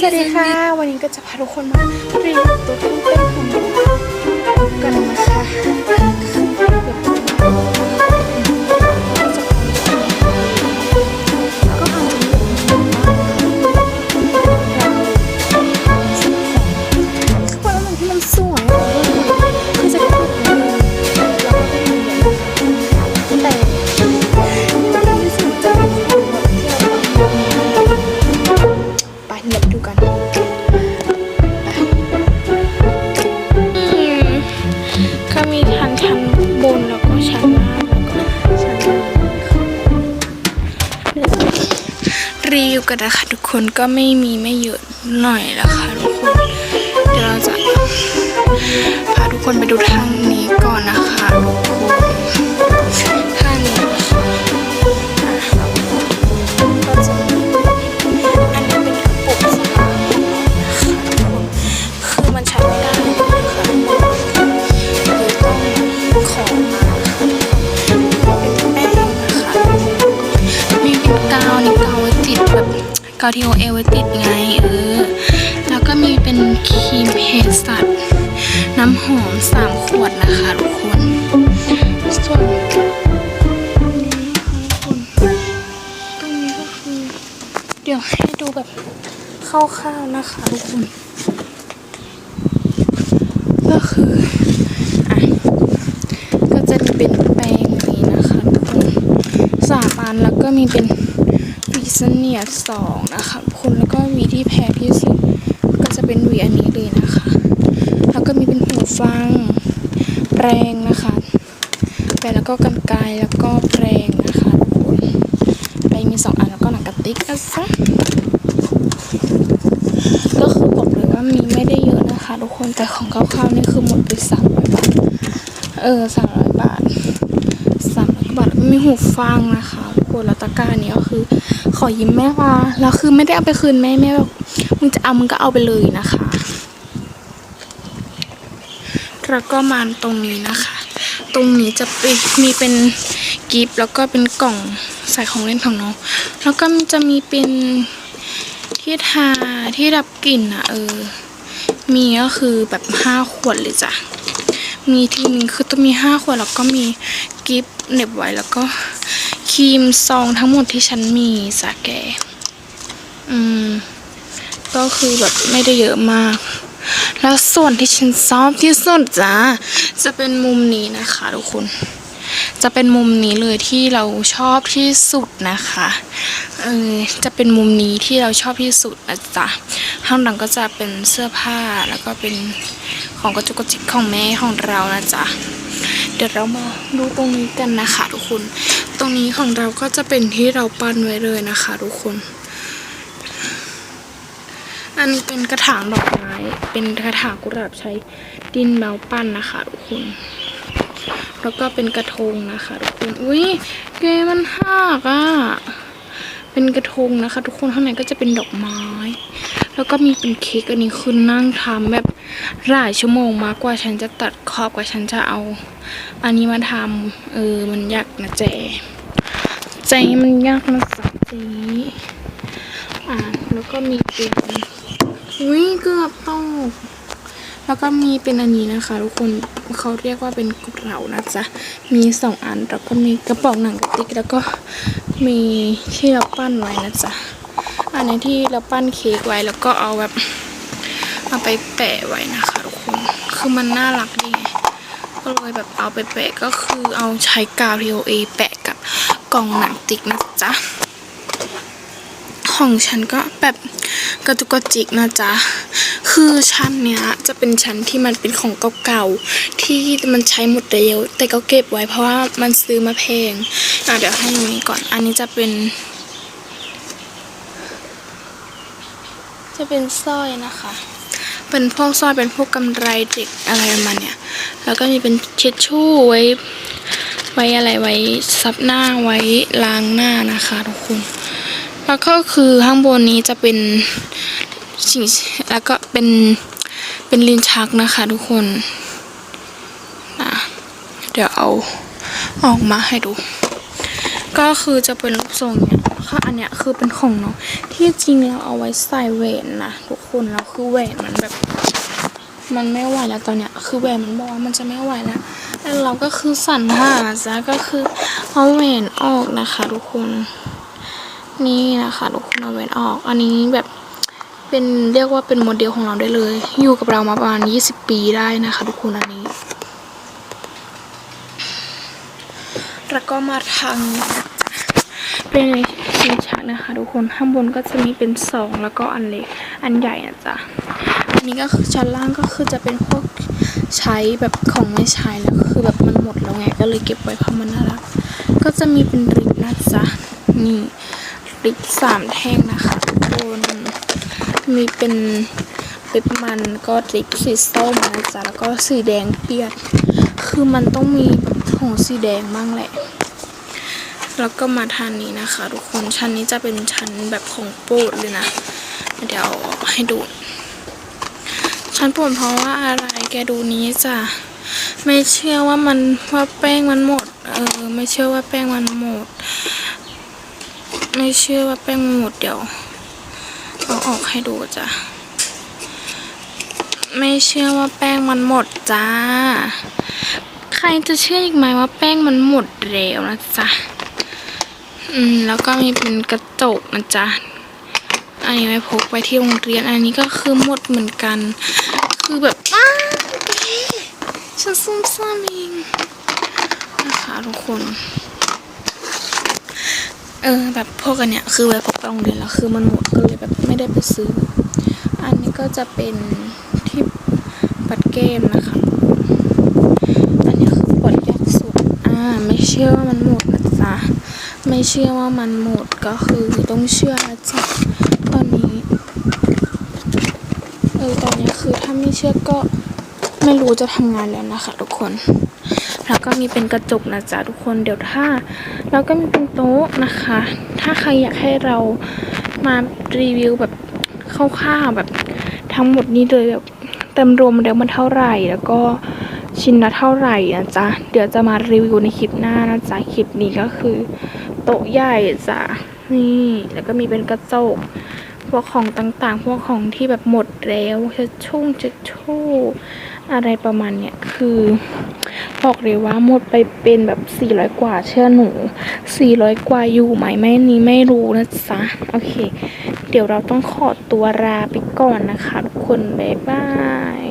สวัสดีค่ะ วันนี้ก็จะพาทุกคนมาเรียนตัวเครื่องเต้นของกันนะคะ เดี๋ยวดูกันก็มีชั้นชั้นบนแล้วก็ชั้นล่างแล้วก็ชั้นล่างรีวิวกันนะคะทุกคนก็ไม่มีไม่เยอะหน่อยแล้วค่ะทุกคน เดี๋ยวเราจะพาทุกคนไปดูทางนี้ก่อนนะคะทุกคน กาวที่โอเอลไว้ติดไงเออ แล้วก็มีเป็นครีมเฮดสัตว์น้ำหอมสามขวดนะคะทุกคนส่วนนี้นะคะทุกคนตรงนี้ก็คือ เดี๋ยวให้ดูแบบคร่าวๆนะคะทุกคน ก็คืออะก็จะมีเป็นแป้งนี้นะคะทุกคนสามอันแล้วก็มีเป็น วีซเนียสองนะคะทุกคนแล้วก็วีที่แพงที่สุดก็จะเป็นวีอันนี้เลยนะคะ แล้วก็มีเป็นหูฟัง แปรงนะคะแปรงแล้วก็กันไกรแล้วก็แปรงนะคะทุกคนแปรงมีสองอันแล้วก็หนังกระติกนะจ๊ะก็คือบอกเลยว่ามีไม่ได้เยอะนะคะทุกคนแต่ของคร่าวๆนี่คือหมดไปสามร้อยบาทเออสามร้อยบาทสามร้อยบาทมีหูฟังนะคะทุกคนแล้วตะกร้านี้ก็คือ ขอยิ้มแม่ว่าแล้วคือไม่ได้เอาไปคืนแม่แม่แบบมึงจะเอามึงก็เอาไปเลยนะคะแล้วก็มาตรงนี้นะคะ ตรงนี้จะเป็นมีเป็นกิฟต์แล้วก็เป็นกล่องใส่ของเล่นของน้องแล้วก็จะมีเป็นที่ทาที่ดับกลิ่นอะเออ มีก็คือแบบห้าขวดเลยจ้ะมีทีนึงคือต้องมีห้าขวดแล้วก็มีกิฟต์เหน็บไว้แล้วก็ ครีมซองทั้งหมดที่ฉันมีสาแกอืม ก็คือแบบไม่ได้เยอะมาก แล้วส่วนที่ฉันชอบที่สุดจ้ะจะเป็นมุมนี้นะคะทุกคน จะเป็นมุมนี้เลยที่เราชอบที่สุดนะคะเออจะเป็นมุมนี้ที่เราชอบที่สุดนะจ๊ะข้างหลังก็จะเป็นเสื้อผ้าแล้วก็เป็นของกระจุกกระจิกของแม่ของเรานะจ๊ะเดี๋ยวเรามาดูตรงนี้กันนะคะทุกคน ตรงนี้ของเราก็จะเป็นที่เราปั้นไว้เลยนะคะทุกคน อันนี้เป็นกระถางดอกไม้ เป็นกระถางกุหลาบใช้ดินเมาปั้นนะคะทุกคน แล้วก็เป็นกระทงนะคะทุกคน อุ้ยแกมันหักอะ เป็นกระทงนะคะ ทุกคนข้างในก็จะเป็นดอกไม้ แล้วก็มีเป็นเค้กอันนี้คือนั่งทำแบบหลายชั่วโมงมากกว่าฉันจะตัดขอบกว่าฉันจะเอา อันนี้มาทำเออมันยากนะเจ ใจมันยากนะสักจีอ่าแล้วก็มีเป็นอุ้ยเกือบตกแล้วก็มีเป็นอันนี้นะคะ ทุกคนเขาเรียกว่าเป็นกระเป๋านะจ๊ะมีสองอันแล้วก็มีกระป๋องหนังกระติกแล้วก็มีที่เราปั้นไว้นะจ๊ะอันนี้ที่เราปั้นเค้กไว้แล้วก็เอาแบบเอาไปแปะไว้นะคะทุกคนคือมันน่ารักดีไงก็เลยแบบเอาไปแปะก็คือเอาใช้กาว TOA แปะ กล่องหนังติ๊กนะจ๊ะของฉันก็แบบกระจุกกระจิกนะจ๊ะ คือชั้นเนี้ยจะเป็นชั้นที่มันเป็นของเก่าๆ ที่มันใช้หมดเร็วแต่ก็เก็บไว้เพราะว่ามันซื้อมาแพงอะเดี๋ยวให้ดูนี้ก่อน อันนี้จะเป็น จะเป็นสร้อยนะคะ เป็นพวกสร้อยเป็นพวกกำไรเด็กอะไรประมาณเนี้ย แล้วก็มีเป็นเช็ดชู่ไว้ ไว้อะไรไว้ซับหน้าไว้ล้างหน้านะคะทุกคน แล้วก็คือข้างบนนี้จะเป็นสิ่งแล้วก็เป็นเป็นลิ้นชักนะคะทุกคนนะเดี๋ยวเอาออกมาให้ดู ก็คือจะเป็นรูปทรงเนี่ยค่ะอันเนี้ยคือเป็นของน้องที่จริงเราเอาไว้ใส่แหวนนะทุกคนแล้วคือแหวนมันแบบ มันไม่ไหวแล้วตอนเนี้ยคือแหวนมันบอกว่ามันจะไม่ไหวแล้ว แล้วเราก็คือสั่นหาจ้ะก็คือเอาแหวนออกนะคะทุกคน นี่นะคะทุกคนเอาแหวนออก อันนี้แบบเป็นเรียกว่าเป็นโมเดลของเราได้เลย อยู่กับเรามาประมาณ 20 ปีได้นะคะทุกคนอันนี้ แล้วก็มาทางเป็นชิงชักนะคะ ทุกคนข้างบนก็จะมีเป็นสองแล้วก็อันเล็กอันใหญ่นะจ๊ะอันนี้ก็คือชั้นล่างก็คือจะเป็นพวก ใช้แบบของไม่ใช้แล้วคือแบบมันหมดแล้วไงก็เลยเก็บไว้เพราะมันน่ารัก ก็จะมีเป็นริบนะจ๊ะนี่ริบสามแท่งนะคะทุกคนมีเป็นริบมันก็ริบสีส้มนะจ๊ะแล้วก็สีแดงเปียกคือมันต้องมีแบบของสีแดงบ้างแหละ แล้วก็มาทานนี้นะคะ ทุกคนชั้นนี้จะเป็นชั้นแบบของโปรดเลยนะ เดี๋ยวให้ดู ชั้นปรดเพราะว่าอะไรแกดูนี้จ้ะไม่เชื่อว่ามันว่าแป้งมันหมด เออ ไม่เชื่อว่าแป้งมันหมด ไม่เชื่อว่าแป้งมันหมดเดี๋ยวเอาออกให้ดูจ้ะไม่เชื่อว่าแป้งมันหมดจ้า ใครจะเชื่ออีกไหมว่าแป้งมันหมดแล้วนะจ๊ะ อืม แล้วก็มีเป็นกระจกนะจ๊ะ อันนี้ไว้พกไปที่โรงเรียน อันนี้ก็คือหมดเหมือนกัน คือแบบอ้าฉันซุ่มซ่ามเองนะคะทุกคน เออแบบพวกอันเนี้ยคือไว้พกไปโรงเรียนแล้วคือมันหมดก็เลยแบบไม่ได้ไปซื้อ อันนี้ก็จะเป็นที่ปัดเกมนะคะอันนี้คือปลดยากสุดอ่าไม่เชื่อว่ามันหมดนะจ๊ะไม่เชื่อว่ามันหมดก็คือต้องเชื่อนะจ๊ะ ตอนนี้ เออตอนนี้คือถ้าไม่เชื่อก็ไม่รู้จะทำงานแล้วนะคะ ทุกคน แล้วก็มีเป็นกระจกนะจ๊ะทุกคนเดี๋ยวถ้า แล้วก็มีเป็นโต๊ะนะคะ ถ้าใครอยากให้เรามารีวิวแบบคร่าวๆแบบทั้งหมดนี้เลยแบบเต็มรวมแล้วมันเท่าไหร่แล้วก็ชิ้นละเท่าไหร่นะจ๊ะ เดี๋ยวจะมารีวิวในคลิปหน้านะจ๊ะ คลิปนี้ก็คือ โต๊ะใหญ่จ้ะ นี่ แล้วก็มีเป็นกระจก พวกของต่างๆ พวกของที่แบบหมดแล้วจะชุ่งจะชู่อะไรประมาณเนี้ยคือบอกเลยว่าหมดไปเป็นแบบ 400 กว่าเชื่อหนู 400 กว่าอยู่ไหมไม่นี้ไม่รู้นะจ๊ะ โอเค เดี๋ยวเราต้องขอตัวลาไปก่อนนะคะ ทุกคน บ๊ายบาย